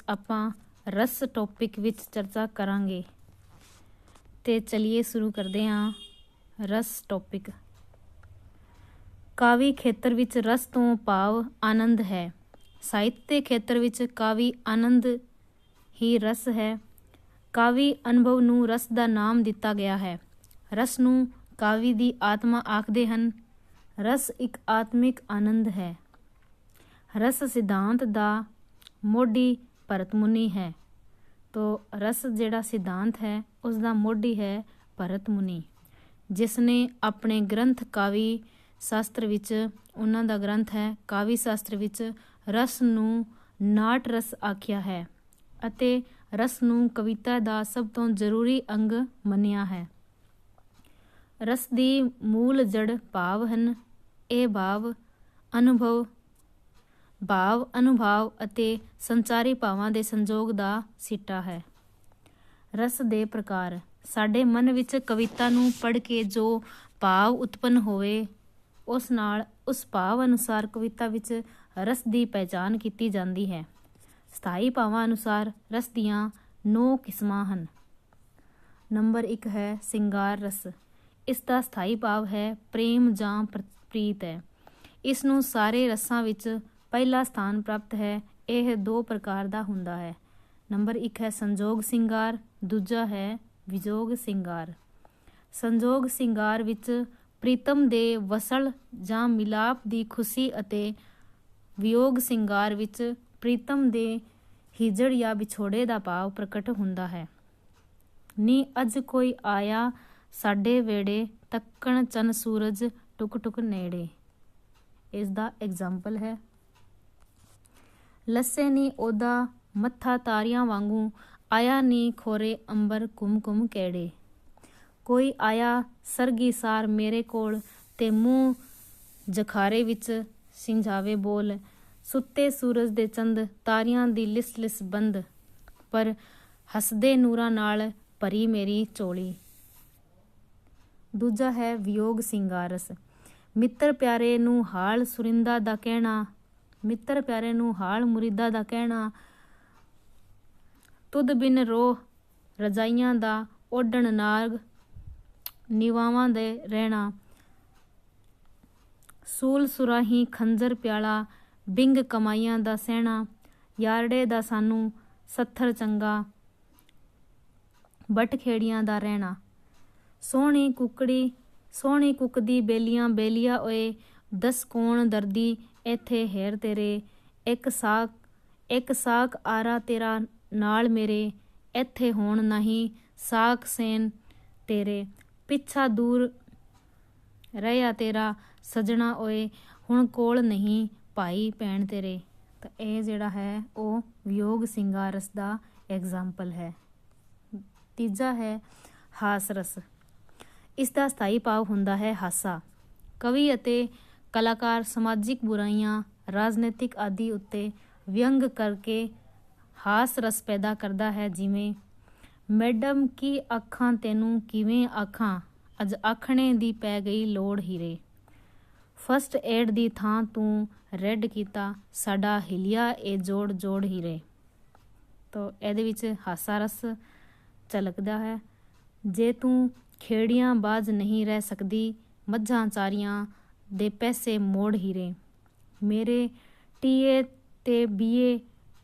ਵਿੱਚ ਆਪਾਂ ਰਸ ਟੌਪਿਕ ਵਿੱਚ ਚਰਚਾ ਕਰਾਂਗੇ। ਤੇ ਚਲਿਏ ਸ਼ੁਰੂ ਕਰਦੇ ਹਾਂ ਰਸ ਟੌਪਿਕ ਕਾਵੀ ਖੇਤਰ ਵਿੱਚ ਰਸ ਤੋਂ ਭਾਵ ਆਨੰਦ ਹੈ। ਸਾਹਿਤ ਦੇ ਖੇਤਰ ਵਿੱਚ ਕਾਵੀ ਆਨੰਦ ਹੀ ਰਸ ਹੈ। ਕਾਵੀ ਅਨੁਭਵ ਨੂੰ ਰਸ ਦਾ ਨਾਮ ਦਿੱਤਾ ਗਿਆ ਹੈ। ਰਸ ਨੂੰ ਕਾਵੀ ਦੀ ਆਤਮਾ ਆਖਦੇ ਹਨ। ਰਸ ਇੱਕ ਆਤਮਿਕ ਆਨੰਦ ਹੈ। ਰਸ ਸਿਧਾਂਤ ਦਾ ਮੋਢੀ ਭਰਤ ਮੁਨੀ ਹੈ। ਤੋ ਰਸ ਜਿਹੜਾ ਸਿਧਾਂਤ ਹੈ ਉਸ ਦਾ ਮੋਢੀ ਹੈ ਭਰਤ ਮੁਨੀ। ਜਿਸ ਨੇ ਆਪਣੇ ਗ੍ਰੰਥ ਕਾਵੀ ਸ਼ਾਸਤਰ ਵਿੱਚ, ਉਹਨਾਂ ਦਾ ਗ੍ਰੰਥ ਹੈ ਕਾਵੀ ਸ਼ਾਸਤਰ ਵਿੱਚ ਰਸ ਨੂੰ ਨਾਟ ਰਸ ਆਖਿਆ ਹੈ ਅਤੇ ਰਸ ਨੂੰ ਕਵਿਤਾ ਦਾ ਸਭ ਤੋਂ ਜ਼ਰੂਰੀ ਅੰਗ ਮੰਨਿਆ ਹੈ। ਰਸ ਦੀ ਮੂਲ ਜੜ ਭਾਵ ਹਨ, ਇਹ ਭਾਵ ਅਨੁਭਵ ਭਾਵ, ਅਨੁਭਾਵ ਅਤੇ ਸੰਚਾਰੀ ਭਾਵਾਂ ਦੇ ਸੰਜੋਗ ਦਾ ਸਿੱਟਾ ਹੈ। ਰਸ ਦੇ ਪ੍ਰਕਾਰ। ਸਾਡੇ ਮਨ ਵਿੱਚ ਕਵਿਤਾ ਨੂੰ ਪੜ੍ਹ ਕੇ ਜੋ ਭਾਵ ਉਤਪੰਨ ਹੋਵੇ, ਉਸ ਨਾਲ ਉਸ ਭਾਵ ਅਨੁਸਾਰ ਕਵਿਤਾ ਵਿੱਚ ਰਸ ਦੀ ਪਹਿਚਾਨ ਕੀਤੀ ਜਾਂਦੀ ਹੈ। ਸਥਾਈ ਭਾਵਾਂ ਅਨੁਸਾਰ ਰਸ ਦੀਆਂ 9 ਕਿਸਮਾਂ ਹਨ। ਨੰਬਰ 1 ਹੈ ਸਿੰਗਾਰ ਰਸ। ਇਸ ਦਾ ਸਥਾਈ ਭਾਵ ਹੈ ਪ੍ਰੇਮ ਜਾਂ ਪ੍ਰੀਤ ਹੈ। ਇਸ ਨੂੰ ਸਾਰੇ ਰਸਾਂ ਵਿੱਚ ਪਹਿਲਾ ਸਥਾਨ ਪ੍ਰਾਪਤ ਹੈ, ਇਹ ਦੋ ਪ੍ਰਕਾਰ ਦਾ ਹੁੰਦਾ ਹੈ। ਨੰਬਰ 1 ਹੈ ਸੰਜੋਗ ਸਿੰਗਾਰ, ਦੂਜਾ ਹੈ ਵਿਜੋਗ ਸਿੰਗਾਰ। ਸੰਜੋਗ ਸਿੰਗਾਰ ਵਿੱਚ ਪ੍ਰੀਤਮ ਦੇ ਵਸਲ ਜਾਂ ਮਿਲਾਪ ਦੀ ਖੁਸ਼ੀ ਅਤੇ ਵਿਯੋਗ ਸਿੰਗਾਰ ਵਿੱਚ ਪ੍ਰੀਤਮ ਦੇ ਹਿਜੜ ਜਾਂ ਵਿਛੋੜੇ ਦਾ ਭਾਵ ਪ੍ਰਗਟ ਹੁੰਦਾ ਹੈ। ਨੀ ਅੱਜ ਕੋਈ ਆਇਆ ਸਾਡੇ ਵੇੜੇ, ਤੱਕਣ ਚੰਨ ਸੂਰਜ ਟੁਕ ਟੁਕ ਨੇੜੇ। ਇਸ ਦਾ ਐਗਜ਼ਾਮਪਲ ਹੈ ਲੱਸੇ ਨੀ ਉਹਦਾ ਮੱਥਾ ਤਾਰੀਆਂ ਵਾਂਗੂ ਆਇਆ ਨੀ ਖੋਰੇ ਅੰਬਰ ਕੁਮ ਕੁਮ ਕਿਹੜੇ। ਕੋਈ ਆਇਆ ਸਰਗੀ ਸਾਰ ਮੇਰੇ ਕੋਲ ਤੇ ਮੂੰਹ ਜਖਾਰੇ ਵਿੱਚ ਸਿੰਝਾਵੇ ਬੋਲ। ਸੁੱਤੇ ਸੂਰਜ ਦੇ ਚੰਦ ਤਾਰਿਆਂ ਦੀ ਲਿਸ ਲਿਸ ਬੰਦ। ਪਰ ਹੱਸਦੇ ਨੂਰਾਂ ਨਾਲ ਭਰੀ ਮੇਰੀ ਚੋਲੀ। ਦੂਜਾ ਹੈ ਵਿਯੋਗ ਸਿੰਗਾਰਸ। ਮਿੱਤਰ ਪਿਆਰੇ ਨੂੰ ਹਾਲ ਸੁਰਿੰਦਾ ਦਾ ਕਹਿਣਾ ਮਿੱਤਰ ਪਿਆਰੇ ਨੂੰ ਹਾਲ ਮੁਰੀਦਾ ਦਾ ਕਹਿਣਾ। ਤੁਦ ਬਿਨ ਰੋਹ ਰਜਾਈਆਂ ਦਾ ਓਡਣ ਨਾਗ ਨਿਵਾਵਾਂ ਦੇ ਰਹਿਣਾ। ਸੂਲ ਸੁਰਾਹੀ ਖੰਜਰ ਪਿਆਲਾ ਬਿੰਗ ਕਮਾਈਆਂ ਦਾ ਸਹਿਣਾ। ਯਾਰੜੇ ਦਾ ਸਾਨੂੰ ਸੱਥਰ ਚੰਗਾ, ਬਟ ਖੇੜੀਆਂ ਦਾ ਰਹਿਣਾ। ਸੋਹਣੀ ਕੁਕੜੀ, ਸੋਹਣੀ ਕੁੱਕਦੀ ਬੇਲੀਆਂ ਬੇਲੀਆਂ ਓਏ ਦਸ ਕੋਣ ਦਰਦੀ, ਇੱਥੇ ਹੈਰ ਤੇਰੇ, ਇੱਕ ਸਾਕ ਇੱਕ ਸਾਕ ਆਰਾ ਤੇਰਾ ਨਾਲ ਮੇਰੇ, ਇੱਥੇ ਹੋਣ ਨਹੀਂ ਸਾਖ ਸੇਨ ਤੇਰੇ। ਪਿੱਛਾ ਦੂਰ ਰਹਿਆ ਤੇਰਾ, ਸਜਣਾ ਓਏ, ਹੁਣ ਕੋਲ ਨਹੀਂ ਭਾਈ ਭੈਣ ਤੇਰੇ। ਤਾਂ ਇਹ ਜਿਹੜਾ ਹੈ, ਉਹ ਵਿਯੋਗ ਸਿੰਗਾਰਸ ਦਾ ਐਗਜ਼ਾਮਪਲ ਹੈ। ਤੀਜਾ ਹੈ ਹਾਸ ਰਸ ਇਸ ਦਾ ਸਥਾਈ ਭਾਵ ਹੁੰਦਾ ਹੈ ਹਾਸਾ। ਕਵੀ ਅਤੇ ਕਲਾਕਾਰ ਸਮਾਜਿਕ ਬੁਰਾਈਆਂ, ਰਾਜਨੀਤਿਕ ਆਦਿ ਉੱਤੇ ਵਿਅੰਗ ਕਰਕੇ ਹਾਸ ਰਸ ਪੈਦਾ ਕਰਦਾ ਹੈ, ਜਿਵੇਂ, ਮੈਡਮ, ਕੀ ਅੱਖਾਂ ਤੈਨੂੰ ਕਿਵੇਂ ਆਖਾਂ? ਅੱਜ ਆਖਣੇ ਦੀ ਪੈ ਗਈ ਲੋੜ ਹੀਰੇ। ਫਸਟ ਏਡ ਦੀ ਥਾਂ ਤੂੰ ਰੈੱਡ ਕੀਤਾ, ਸਾਡਾ ਹਿਲਿਆ ਇਹ ਜੋੜ ਜੋੜ ਹੀਰੇ। ਤੋ ਇਹਦੇ ਵਿੱਚ ਹਾਸਾ ਰਸ ਝਲਕਦਾ ਹੈ। ਜੇ ਤੂੰ ਖੇੜੀਆਂ ਬਾਜ਼ ਨਹੀਂ ਰਹਿ ਸਕਦੀ, ਮੱਝਾਂ ਚਾਰੀਆਂ ਦੇ ਪੈਸੇ ਮੋੜ ਹੀਰੇ ਮੇਰੇ ਟੀਏ ਤੇ ਬੀਏ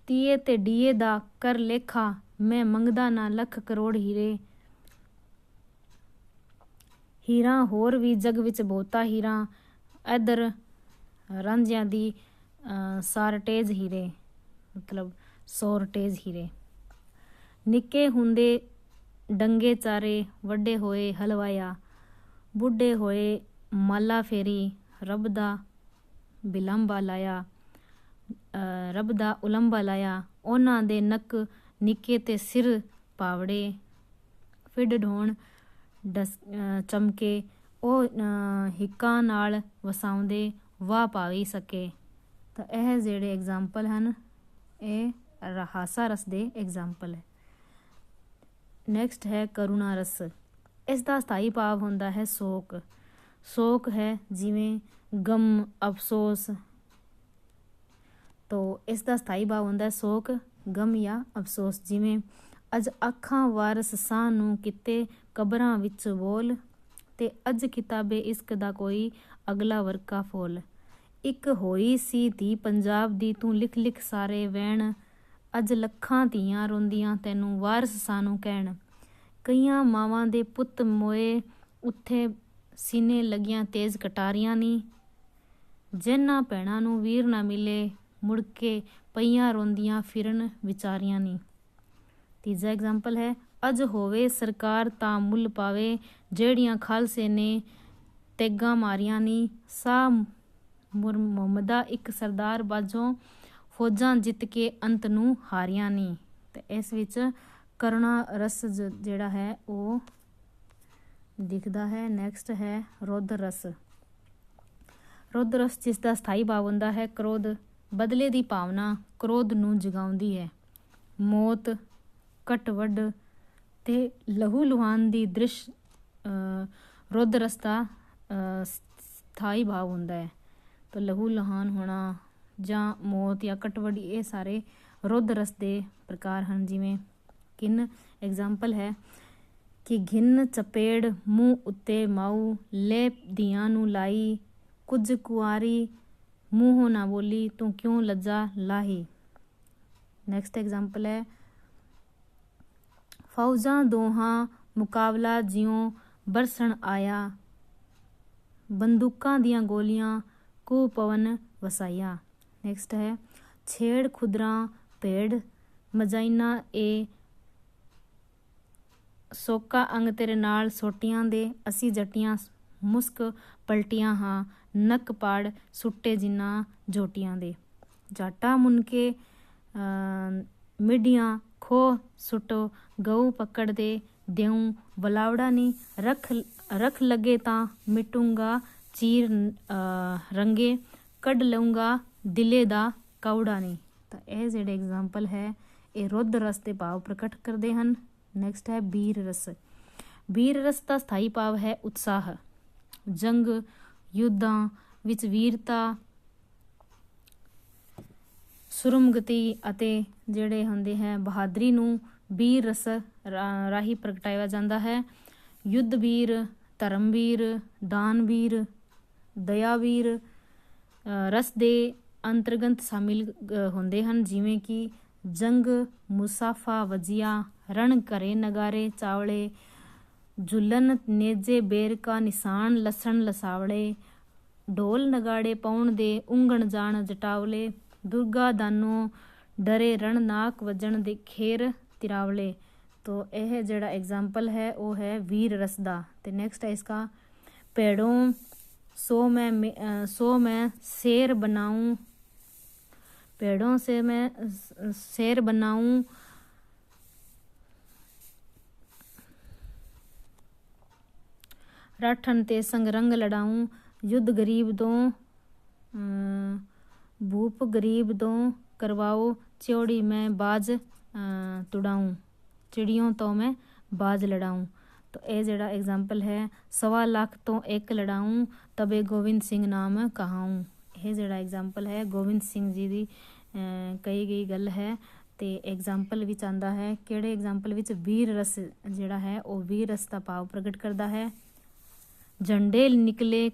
ਤੀਏ ਤੇ ਡੀਏ ਦਾ ਕਰ ਲੇਖਾ ਮੈਂ ਮੰਗਦਾ ਨਾ ਲੱਖ ਕਰੋੜ ਹੀਰੇ। ਹੀਰਾ ਹੋਰ ਵੀ ਜਗ ਵਿੱਚ ਬਹੁਤਾ ਹੀਰਾ ਇਧਰ ਰਾਂਝਿਆਂ ਦੀ ਸਾਰਟੇਜ ਹੀਰੇ, ਮਤਲਬ ਸੋਰਟੇਜ ਹੀਰੇ। ਨਿੱਕੇ ਹੁੰਦੇ ਡੰਗੇ ਚਾਰੇ, ਵੱਡੇ ਹੋਏ ਹਲਵਾਇਆ, ਬੁੱਢੇ ਹੋਏ ਮਾਲਾ ਫੇਰੀ, ਰੱਬ ਦਾ ਬਿਲੰਬਾ ਲਾਇਆ ਰੱਬ ਦਾ ਉਲੰਬਾ ਲਾਇਆ, ਉਹਨਾਂ ਦੇ ਨੱਕ ਨਿੱਕੇ ਤੇ ਸਿਰ ਪਾਵੜੇ, ਫਿੱਡ ਢੋਣ ਚਮਕੇ, ਉਹ ਹਿੱਕਾਂ ਨਾਲ ਵਸਾਉਂਦੇ ਵਾਹ ਪਾਵੀ ਸਕੇ। ਤਾਂ ਇਹ ਜਿਹੜੇ ਐਗਜ਼ਾਮਪਲ ਹਨ, ਇਹ ਰਹਾਸਾ ਰਸ ਦੇ ਐਗਜ਼ਾਮਪਲ ਹੈ। ਨੈਕਸਟ ਹੈ ਕਰੁਣਾ ਰਸ। ਇਸ ਦਾ ਸਥਾਈ ਭਾਵ ਹੁੰਦਾ ਹੈ ਸੋਕ। ਸੌਕ ਹੈ, ਜਿਵੇਂ ਗਮ, ਅਫਸੋਸ। ਤੋ ਇਸ ਦਾ ਸਥਾਈ ਭਾਵ ਹੁੰਦਾ ਹੈ ਸੋਕ ਗਮ ਜਾਂ ਅਫਸੋਸ, ਜਿਵੇਂ ਅੱਜ ਅੱਖਾਂ ਵਾਰਸ ਸਾਹ ਨੂੰ ਕਿਤੇ ਕਬਰਾਂ ਵਿੱਚ ਬੋਲ ਤੇ ਅੱਜ ਕਿਤਾਬੇ ਇਸਕ ਦਾ ਕੋਈ ਅਗਲਾ ਵਰਕਾ ਫੋਲ। ਇੱਕ ਹੋਈ ਸੀ ਧੀ ਪੰਜਾਬ ਦੀ, ਤੂੰ ਲਿਖ ਲਿਖ ਸਾਰੇ ਵਹਿਣ। ਅੱਜ ਲੱਖਾਂ ਧੀਆਂ ਰੋਂਦੀਆਂ ਤੈਨੂੰ ਵਾਰਸ ਸਾਨੂੰ ਕਹਿਣ। ਕਈਆਂ ਮਾਵਾਂ ਦੇ ਪੁੱਤ ਮੋਏ, ਉੱਥੇ ਸੀਨੇ ਲੱਗੀਆਂ ਤੇਜ਼ ਕਟਾਰੀਆਂ ਨੀ। ਜਿਨ੍ਹਾਂ ਭੈਣਾਂ ਨੂੰ ਵੀਰ ਨਾ ਮਿਲੇ, ਮੁੜ ਕੇ ਪਈਆਂ ਰੋਂਦੀਆਂ ਫਿਰਨ ਵਿਚਾਰੀਆਂ ਨੀ। ਤੀਜਾ ਐਗਜ਼ਾਮਪਲ ਹੈ, ਅਜ ਹੋਵੇ ਸਰਕਾਰ ਤਾਂ ਮੁੱਲ ਪਾਵੇ, ਜਿਹੜੀਆਂ ਖਾਲਸੇ ਨੇ ਤੇਗਾ ਮਾਰੀਆਂ ਨੀ। ਸਾ ਮੁਹੰਮਦਾ ਇੱਕ ਸਰਦਾਰ ਬਾਜੋਂ ਫੌਜਾਂ ਜਿੱਤ ਕੇ ਅੰਤ ਨੂੰ ਹਾਰੀਆਂ ਨੀ। ਤੇ ਇਸ ਵਿੱਚ ਕਰੁਣਾ ਰਸ ਜਿਹੜਾ ਹੈ, ਉਹ ਦਿਖਦਾ ਹੈ। ਨੈਕਸਟ ਹੈ ਰੁੱਧ ਰਸ ਰੁੱਧ ਰਸ ਜਿਸ ਦਾ ਸਥਾਈ ਭਾਵ ਹੁੰਦਾ ਹੈ, ਕ੍ਰੋਧ ਬਦਲੇ ਦੀ ਭਾਵਨਾ ਕ੍ਰੋਧ ਨੂੰ ਜਗਾਉਂਦੀ ਹੈ। ਮੌਤ ਕਟਵੱਡ ਤੇ ਲਹੂ ਲੁਹਾਨ ਦੀ ਦ੍ਰਿਸ਼ ਰੁੱਧ ਰਸ ਦਾ ਸਥਾਈ ਭਾਵ ਹੁੰਦਾ ਹੈ। ਤਾਂ ਲਹੂ ਲੁਹਾਨ ਹੋਣਾ ਜਾਂ ਮੌਤ ਜਾਂ ਕਟਵੱਡ ਇਹ ਸਾਰੇ ਰੁੱਧ ਰਸ ਦੇ ਪ੍ਰਕਾਰ ਹਨ। ਜਿਵੇਂ ਕਿੰਨ ਐਗਜ਼ਾਮਪਲ ਹੈ ਕਿ ਘਿੰਨ, ਚਪੇੜ, ਮੂੰਹ ਉੱਤੇ ਮਾਉ ਲੈ ਦੀਆਂ ਨੂੰ ਲਾਈ, ਕੁਝ ਕੁਆਰੀ, ਮੂੰਹੋਂ ਨਾ ਬੋਲੀ, ਤੂੰ ਕਿਉਂ ਲੱਜਾ ਲਾਹੀ? ਨੈਕਸਟ ਐਗਜ਼ਾਮਪਲ ਹੈ, ਫੌਜਾਂ ਦੋਹਾਂ ਮੁਕਾਬਲਾ ਜਿਉਂ ਬਰਸਣ ਆਇਆ, ਬੰਦੂਕਾਂ ਦੀਆਂ ਗੋਲੀਆਂ ਕੂ ਪਵਨ ਵਸਾਇਆ। ਨੈਕਸਟ ਹੈ, ਛੇੜ ਖੁਦਰਾ, ਭੇੜ ਮਜਾਇਨਾ ਏ ਸੋਕਾ ਅੰਗ ਤੇਰੇ ਨਾਲ ਸੋਟੀਆਂ ਦੇ, ਅਸੀਂ ਜੱਟੀਆਂ ਮੁਸਕ ਪਲਟੀਆਂ ਹਾਂ, ਨੱਕ ਪਾੜ ਸੁੱਟੇ ਜਿੰਨਾ ਜੋਟੀਆਂ ਦੇ। ਜਾਟਾ ਮੁਨਕੇ ਮਿੱਡੀਆਂ ਖੋ ਸੁਟੋ, ਗਊ ਪਕੜ ਦੇ ਦਿਉ ਬਲਾਵੜਾ ਨਹੀਂ ਰਖ ਰਖ ਲਗੇ ਤਾਂ ਮਿਟੂੰਗਾ ਚੀਰ ਰੰਗੇ, ਕੱਢ ਲਊਂਗਾ ਦਿਲੇ ਦਾ ਕੌੜਾ ਨਹੀਂ ਤਾਂ ਇਹ ਜਿਹੜੇ ਐਗਜ਼ਾਮਪਲ ਹੈ, ਇਹ ਰੁੱਧ ਰਸ ਦੇ ਭਾਵ ਪ੍ਰਗਟ ਕਰਦੇ ਹਨ। ਨੈਕਸਟ ਹੈ ਬੀਰ ਰਸ ਬੀਰ ਰਸ ਦਾ ਸਥਾਈ ਭਾਵ ਹੈ ਉਤਸ਼ਾਹ। ਜੰਗ, ਯੁੱਧਾਂ ਵਿੱਚ ਵੀਰਤਾ, ਸੁਰਮਗਤੀ ਅਤੇ ਜਿਹੜੇ ਹੁੰਦੇ ਹੈ ਬਹਾਦਰੀ ਨੂੰ ਵੀਰ ਰਸ ਰਾਹੀ ਪ੍ਰਗਟਾਇਆ ਜਾਂਦਾ ਹੈ। ਯੁੱਧ ਵੀਰ ਧਰਮਵੀਰ, ਦਾਨਵੀਰ, ਦਇਆਵੀਰ ਰਸ ਦੇ ਅੰਤਰਗੰਤ ਸ਼ਾਮਿਲ ਹੁੰਦੇ ਹਨ ਜਿਵੇਂ ਕਿ ਜੰਗ ਮੁਸਾਫਾ ਵਜੀਆ ਰਣ ਕਰੇ ਨਗਾਰੇ ਚਾਵਲੇ ਜੁਲਨ ਨੇਜੇ ਬੇਰ ਕਾ ਨਿਸ਼ਾਨ ਲਸਣ ਲਸਾਵਲੇ ਢੋਲ ਨਗਾੜੇ ਪਾਉਣ ਦੇ ਉਂਗਣ ਜਾਣ ਜਟਾਵਲੇ ਦੁਰਗਾ ਦਾਨੋ ਡਰੇ ਰਣ ਨਾਕ ਵਜਣ ਦੇ ਖੇਰ ਤਿਰਾਵਲੇ ਤੋ ਇਹ ਜਿਹੜਾ ਐਗਜ਼ਾਮਪਲ ਹੈ ਉਹ ਹੈ ਵੀਰ ਰਸ ਦਾ ਤੇ ਨੈਕਸਟ ਹੈ ਇਸਕਾ पेड़ों सो मैं सो मैं शेर बनाऊं पेड़ों से मैं शेर बनाऊं ਰਾਠਣ ਤੇ ਸੰਗਰੰਗ ਲੜਾਉਂ ਯੁੱਧ ਗਰੀਬ ਤੋਂ ਭੂਪ ਗਰੀਬ ਤੋਂ ਕਰਵਾਓ ਚੌੜੀ ਮੈਂ ਬਾਜ ਤੁੜਾਉਂ ਚਿੜੀਆਂ ਤੋਂ ਮੈਂ ਬਾਜ ਲੜਾਉਂ। ਤਾਂ ਇਹ ਜਿਹੜਾ ਐਗਜ਼ਾਮਪਲ ਹੈ, ਸਵਾ ਲੱਖ ਤੋਂ ਇੱਕ ਲੜਾਉਂ, ਤਬੇ ਗੋਬਿੰਦ ਸਿੰਘ ਨਾਮ ਕਹਾਉਂ। ਇਹ ਜਿਹੜਾ ਐਗਜ਼ਾਮਪਲ ਹੈ ਗੋਬਿੰਦ ਸਿੰਘ ਜੀ ਦੀ ਕਹੀ ਗਈ ਗੱਲ ਹੈ। ਤੇ ਐਗਜ਼ਾਮਪਲ ਵਿੱਚ ਆਂਦਾ ਹੈ, ਕਿਹੜੇ ਐਗਜ਼ਾਮਪਲ ਵਿੱਚ ਵੀਰ ਰਸ ਜਿਹੜਾ ਹੈ, ਉਹ ਵੀਰ ਰਸ ਦਾ ਭਾਵ ਪ੍ਰਗਟ ਕਰਦਾ ਹੈ? ਝੰਡੇ ਨਿਕਲੇ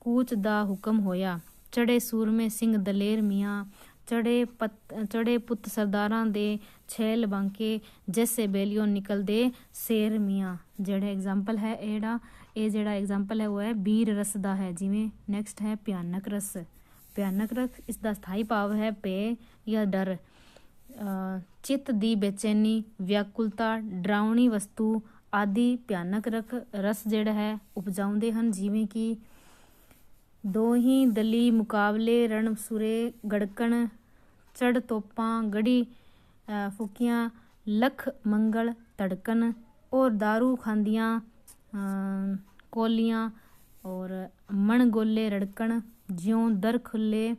ਕੂਚ ਦਾ ਹੁਕਮ ਹੋਇਆ। ਚੜੇ ਸੂਰਮੇ ਸਿੰਘ ਦਲੇਰ ਮੀਆਂ ਚੜੇ ਪਤ ਚੜੇ ਪੁੱਤ ਸਰਦਾਰਾਂ ਦੇ ਛੇਲ ਬੰਕੇ, ਜੈਸੇ ਬੇਲੀਓ ਨਿਕਲਦੇ ਸ਼ੇਰ ਮੀਆਂ। ਜਿਹੜਾ ਐਗਜ਼ਾਮਪਲ ਹੈ ਇਹੜਾ ਇਹ ਜਿਹੜਾ ਐਗਜ਼ਾਮਪਲ ਹੈ ਉਹ ਹੈ ਬੀਰ ਰਸ ਦਾ ਹੈ। ਜਿਵੇਂ ਨੈਕਸਟ ਹੈ ਭਿਆਨਕ ਰਸ। ਭਿਆਨਕ ਰਸ ਇਸ ਦਾ ਸਥਾਈ ਭਾਵ ਹੈ ਪੇ ਜਾਂ ਡਰ। ਚਿੱਤ ਦੀ ਬੇਚੈਨੀ, ਵਿਆਕੁਲਤਾ, ਡਰਾਉਣੀ ਵਸਤੂ ਆਦਿ ਭਿਆਨਕ ਰਸ ਜਿਹੜਾ ਹੈ ਉਪਜਾਉਂਦੇ ਹਨ, ਜਿਵੇਂ ਕਿ ਦੋ ਹੀ ਦਲੀ ਮੁਕਾਬਲੇ, ਰਣ ਸੁਰੇ, ਗੜਕਣ, ਚੜ ਤੋਪਾਂ, ਗੜੀ ਫੁਕੀਆਂ, ਲਖ ਮੰਗਲ, ਧੜਕਣ, ਔਰ दारू ਖਾਂਦੀਆਂ ਕੋਲੀਆਂ, ਔਰ ਮਣ ਗੋਲੇ, ਰੜਕਣ, ਜਿਉਂ ਦਰ ਖੁੱਲੇ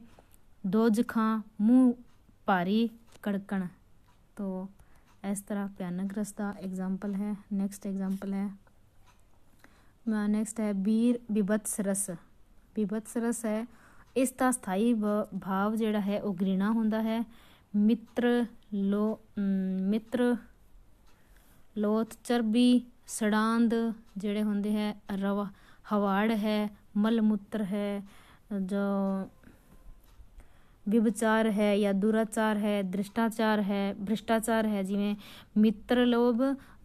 ਦੋਜਖਾਂ ਮੂੰਹ ਭਾਰੀ, ਕੜਕਣ। ਤੋ ਇਸ ਤਰ੍ਹਾਂ ਭਿਆਨਕ ਰਸ ਦਾ ਐਗਜ਼ਾਮਪਲ ਹੈ ਨੈਕਸਟ ਐਗਜ਼ਾਮਪਲ ਹੈ ਨੈਕਸਟ ਹੈ ਬੀਰ ਬਿਬਤਸ ਰਸ ਬਿਬਤਸ ਰਸ ਹੈ ਇਸ ਦਾ ਸਥਾਈ ਭਾਵ ਜਿਹੜਾ ਹੈ ਉਹ ਗ੍ਰਿਣਾ ਹੁੰਦਾ ਹੈ ਮਿੱਤਰ ਲੋ ਅਮ, ਮਿੱਤਰ ਲੋਥ ਚਰਬੀ ਸੜਾਂਦ ਜਿਹੜੇ ਹੁੰਦੇ ਹੈ ਰਵਾ ਹਵਾੜ ਹੈ ਮਲ ਮੂਤਰ ਹੈ ਜੋ ਵਿਭਚਾਰ ਹੈ ਜਾਂ ਦੁਰਾਚਾਰ ਹੈ, ਦ੍ਰਿਸ਼ਟਾਚਾਰ ਹੈ, ਭ੍ਰਿਸ਼ਟਾਚਾਰ ਹੈ, ਜਿਵੇਂ ਮਿੱਤਰ ਲੋਭ,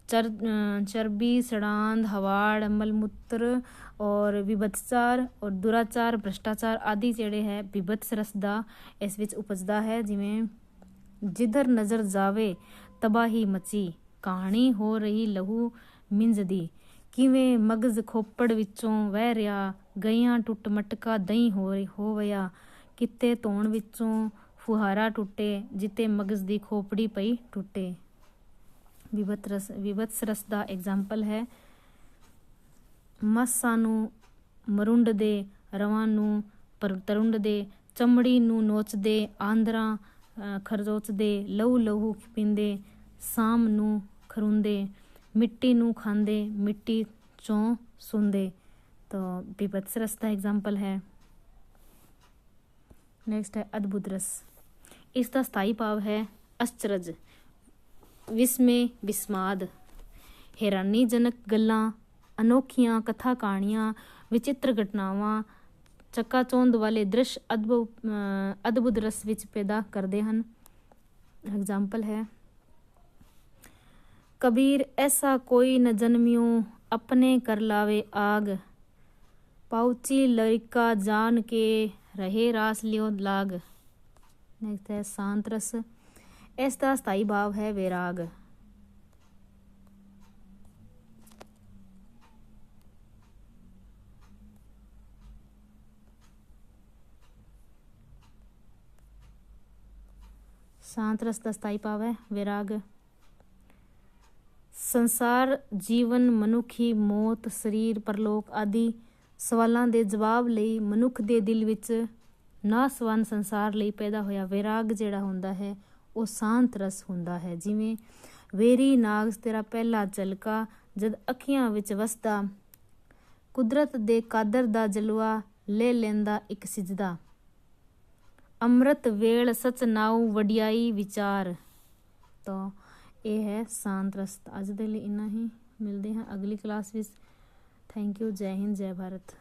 ਚਰ ਚਰਬੀ, ਸੜਾਂਦ, ਹਵਾੜ, ਮਲਮੂਤਰ ਔਰ ਵਿਭਤਸਾਰ ਔਰ ਦੁਰਾਚਾਰ, ਭ੍ਰਿਸ਼ਟਾਚਾਰ ਆਦਿ ਜਿਹੜੇ ਹੈ ਵਿਭਤਸ ਰਸ ਦਾ ਇਸ ਵਿੱਚ ਉਪਜਦਾ ਹੈ, ਜਿਵੇਂ ਜਿੱਧਰ ਨਜ਼ਰ ਜਾਵੇ ਤਬਾਹੀ ਮਚੀ, ਕਹਾਣੀ ਹੋ ਰਹੀ ਲਹੂ ਮਿੰਜਦੀ, ਕਿਵੇਂ ਮਗਜ਼ ਖੋਪੜ ਵਿੱਚੋਂ ਵਹਿ ਰਿਹਾ ਗਈਆਂ ਟੁੱਟ ਮਟਕਾ ਦਹੀਂ ਹੋ ਹੋਵਿਆ ਕਿਤੇ ਧੋਣ ਵਿੱਚੋਂ ਫੁਹਾਰਾ ਟੁੱਟੇ ਜਿੱਤੇ ਮਗਜ਼ ਦੀ ਖੋਪੜੀ ਪਈ ਟੁੱਟੇ। ਵਿਭਤ ਰਸ ਵਿਭਤਸ ਰਸ ਦਾ ਐਗਜ਼ਾਮਪਲ ਹੈ। ਮਸਾਂ ਨੂੰ ਮਰੁੰਡ ਦੇ ਰਵਾਂ ਨੂੰ ਪਰ ਤਰੁੰਡ ਦੇ ਚਮੜੀ ਨੂੰ ਨੋਚਦੇ, ਆਂਦਰਾਂ ਖਰਜੋਚਦੇ, ਲਹੂ ਲਹੂ ਪੀਂਦੇ, ਸਾਮ ਨੂੰ ਖਰੁੰਦੇ, ਮਿੱਟੀ ਨੂੰ ਖਾਂਦੇ, ਮਿੱਟੀ ਚੋਂ ਸੁੰਦੇ। ਤਾਂ ਵਿਭਤਸ ਰਸ ਦਾ ਐਗਜ਼ਾਮਪਲ ਹੈ। ਨੈਕਸਟ ਹੈ ਅਦਭੁਤ ਰਸ ਇਸ ਦਾ ਸਥਾਈ ਭਾਵ ਹੈ ਅਚਰਜ ਵਿਸਮੇ ਵਿਸਮਾਦ ਹੈਰਾਨੀਜਨਕ ਗੱਲਾਂ ਅਨੋਖੀਆਂ ਕਥਾ ਕਹਾਣੀਆਂ ਵਿਚਿੱਤਰ ਘਟਨਾਵਾਂ ਚੱਕਾਚੌਂਧ ਵਾਲੇ ਦ੍ਰਿਸ਼ ਅਦਭੁਤ ਰਸ ਵਿੱਚ ਪੈਦਾ ਕਰਦੇ ਹਨ ਐਗਜ਼ਾਮਪਲ ਹੈ ਕਬੀਰ ਐਸਾ ਕੋਈ ਨ ਜਨਮਿਓ ਆਪਣੇ ਕਰ ਲਾਵੇ ਆਗ ਪਾਉਚੀ ਲੜਕਾ ਜਾਣ ਕੇ ਰਹੇ ਰਾਸ ਲਿਓ ਲਾਗ ਨੈਕਸਟ ਹੈ ਸ਼ਾਂਤ ਰਸ ਇਸ ਦਾ ਸਥਾਈ ਭਾਵ ਹੈ ਵਿਰਾਗ ਸ਼ਾਂਤ ਰਸ ਦਾ ਸਥਾਈ ਭਾਵ ਹੈ ਵਿਰਾਗ ਸੰਸਾਰ ਜੀਵਨ ਮਨੁੱਖੀ ਮੌਤ ਸਰੀਰ ਪਰਲੋਕ ਆਦਿ ਸਵਾਲਾਂ ਦੇ ਜਵਾਬ ਲਈ ਮਨੁੱਖ ਦੇ ਦਿਲ ਵਿੱਚ ਨਾਸਵਾਨ ਸੰਸਾਰ ਲਈ ਪੈਦਾ ਹੋਇਆ ਵਿਰਾਗ ਜਿਹੜਾ ਹੁੰਦਾ ਹੈ, ਉਹ ਸ਼ਾਂਤ ਰਸ ਹੁੰਦਾ ਹੈ। ਜਿਵੇਂ ਵੇਰੀ ਨਾਗ, ਤੇਰਾ ਪਹਿਲਾ ਝਲਕਾ, ਜਦ ਅੱਖੀਆਂ ਵਿੱਚ ਵਸਦਾ, ਕੁਦਰਤ ਦੇ ਕਾਦਰ ਦਾ ਜਲਵਾ ਲੈ ਲੈਂਦਾ ਇੱਕ ਸਿਜਦਾ। ਅੰਮ੍ਰਿਤ ਵੇਲ ਸਚ ਵਡਿਆਈ ਵਿਚਾਰ। ਤਾਂ ਇਹ ਹੈ ਸ਼ਾਂਤ ਰਸ। ਅੱਜ ਦੇ ਲਈ ਇੰਨਾ ਹੀ। ਮਿਲਦੇ ਹਾਂ ਅਗਲੀ ਕਲਾਸ ਵਿੱਚ। ਥੈਂਕ ਯੂ ਜੈ ਹਿੰਦ ਜੈ ਭਾਰਤ